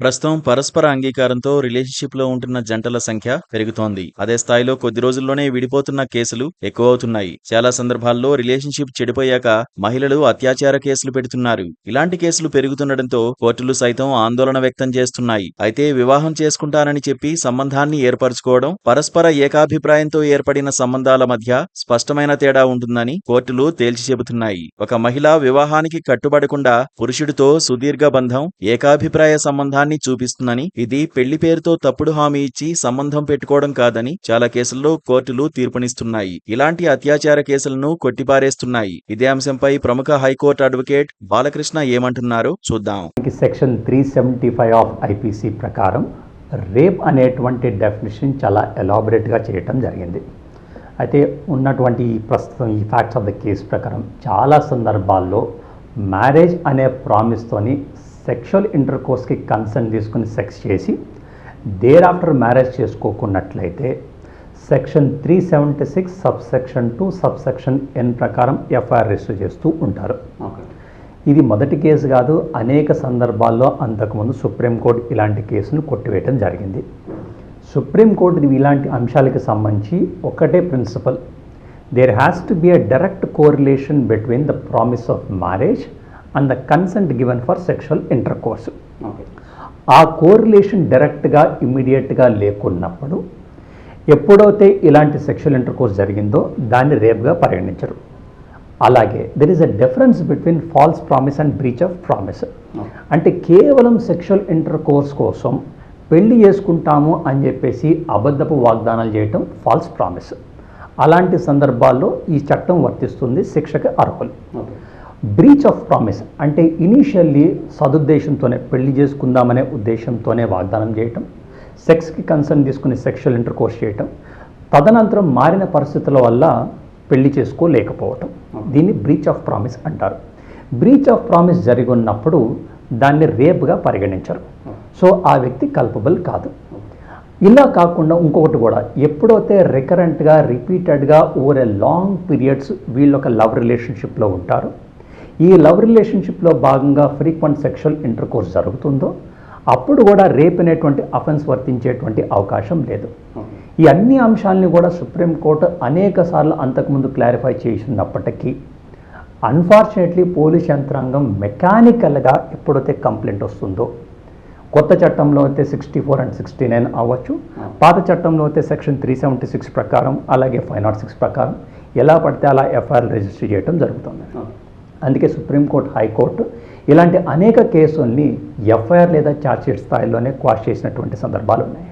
ప్రస్తుతం పరస్పర అంగీకారంతో రిలేషన్షిప్లో ఉంటున్న జంటల సంఖ్య పెరుగుతోంది. అదే స్థాయిలో కొద్ది రోజుల్లోనే విడిపోతున్న కేసులు ఎక్కువవుతున్నాయి. చాలా సందర్భాల్లో రిలేషన్షిప్ చెడిపోయాక మహిళలు అత్యాచార కేసులు పెడుతున్నారు. ఇలాంటి కేసులు పెరుగుతుండటంతో కోర్టులు సైతం ఆందోళన వ్యక్తం చేస్తున్నాయి. అయితే వివాహం చేసుకుంటానని చెప్పి సంబంధాన్ని ఏర్పరచుకోవడం పరస్పర ఏకాభిప్రాయంతో ఏర్పడిన సంబంధాల మధ్య స్పష్టమైన తేడా ఉంటుందని కోర్టులు తేల్చి చెబుతున్నాయి. ఒక మహిళ వివాహానికి కట్టుబడకుండా పురుషుడితో సుదీర్ఘ బంధం ఏకాభిప్రాయ సంబంధాన్ని చూపిస్తుందని ఇది పెళ్ళి పేరుతో తప్పుడు హామీ ఇచ్చి సంబంధం పెట్టుకోవడం కాదని చాలా కేసుల్లో కోర్టులు తీర్పునిస్తున్నాయి ఇలాంటి అత్యాచార కేసులను కొట్టిపారేస్తున్నాయి. ఇదే అంశంపై ప్రముఖ హైకోర్టు అడ్వకేట్ బాలకృష్ణ ఏమంటున్నారో? చూద్దాం. Section three seventy five of IPC ప్రకారం రేప్ అనేటువంటి డెఫినేషన్ చాలా ఎలాబొరేట్గా చేయటం జరిగింది. అయితే ఉన్నటువంటి ప్రస్తుతం ఈ ఫ్యాక్ట్స్ ఆఫ్ ద కేస్ ప్రకారం చాలా సందర్భాల్లో మ్యారేజ్ అనే ప్రామిస్తోని సెక్షువల్ ఇంటర్ కోర్స్కి కన్సెంట్ తీసుకుని సెక్స్ చేసి there after marriage చేసుకోకున్నట్లయితే section three seventy six sub section two sub section N ప్రకారం ఎఫ్ఐఆర్ రిజిస్టర్ చేస్తూ ఉంటారు. ఇది మొదటి కేసు కాదు అనేక సందర్భాల్లో అంతకుముందు సుప్రీంకోర్టు ఇలాంటి కేసును కొట్టివేయడం జరిగింది. సుప్రీంకోర్టు ఇలాంటి అంశాలకు సంబంధించి ఒకటే principle there has to be a direct correlation between the promise of marriage and the consent given for sexual intercourse ఆ కోరిలేషన్ డైరెక్ట్గా ఇమ్మీడియట్గా లేకున్నప్పుడు ఎప్పుడైతే ఇలాంటి సెక్షువల్ ఇంటర్ కోర్స్ జరిగిందో దాన్ని రేప్గా పరిగణించరు. అలాగే there is a difference between false promise and breach of promise అంటే కేవలం సెక్షువల్ ఇంటర్ కోర్స్ కోసం పెళ్ళి చేసుకుంటాము అని చెప్పేసి అబద్ధపు వాగ్దానాలు చేయటం ఫాల్స్ ప్రామిస్ అలాంటి సందర్భాల్లో ఈ చట్టం వర్తిస్తుంది శిక్షకు అర్హులు. బ్రీచ్ ఆఫ్ ప్రామిస్ అంటే ఇనీషియల్లీ సదుద్దేశంతోనే పెళ్ళి చేసుకుందామనే ఉద్దేశంతోనే వాగ్దానం చేయటం సెక్స్కి కన్సర్న్ తీసుకుని సెక్షువల్ ఇంటర్ కోర్స్ చేయటం తదనంతరం మారిన పరిస్థితుల వల్ల పెళ్ళి చేసుకోలేకపోవటం. దీన్ని బ్రీచ్ ఆఫ్ ప్రామిస్ అంటారు. బ్రీచ్ ఆఫ్ ప్రామిస్ జరిగి ఉన్నప్పుడు దాన్ని రేపుగా పరిగణించరు. సో ఆ వ్యక్తి కల్పబుల్ కాదు. ఇలా కాకుండా ఇంకొకటి కూడా ఎప్పుడైతే రికరెంట్గా రిపీటెడ్గా ఓవర్ ఏ లాంగ్ పీరియడ్స్ వీళ్ళు ఒక లవ్ రిలేషన్షిప్లో ఉంటారు ఈ లవ్ రిలేషన్షిప్లో భాగంగా ఫ్రీక్వెంట్ సెక్షువల్ ఇంటర్ కోర్స్ జరుగుతుందో అప్పుడు కూడా రేప్ అనేటువంటి అఫెన్స్ వర్తించేటువంటి అవకాశం లేదు. ఈ అన్ని అంశాలని కూడా సుప్రీంకోర్టు అనేక సార్లు అంతకుముందు క్లారిఫై చేసినప్పటికీ అన్ఫార్చునేట్లీ పోలీస్ యంత్రాంగం మెకానికల్గా ఎప్పుడైతే కంప్లైంట్ వస్తుందో కొత్త చట్టంలో అయితే sixty four and sixty nine అవ్వచ్చు పాత చట్టంలో అయితే సెక్షన్ త్రీ సెవెంటీ సిక్స్ ప్రకారం అలాగే ఫైవ్ నాట్ సిక్స్ ప్రకారం ఎలా పడితే అలా ఎఫ్ఐఆర్ రిజిస్టర్ చేయడం జరుగుతుంది. అందుకే సుప్రీంకోర్టు హైకోర్టు ఇలాంటి అనేక కేసుల్ని ఎఫ్ఐఆర్ లేదా ఛార్జ్షీట్ స్థాయిలోనే క్వాష్ చేసినటువంటి సందర్భాలు ఉన్నాయి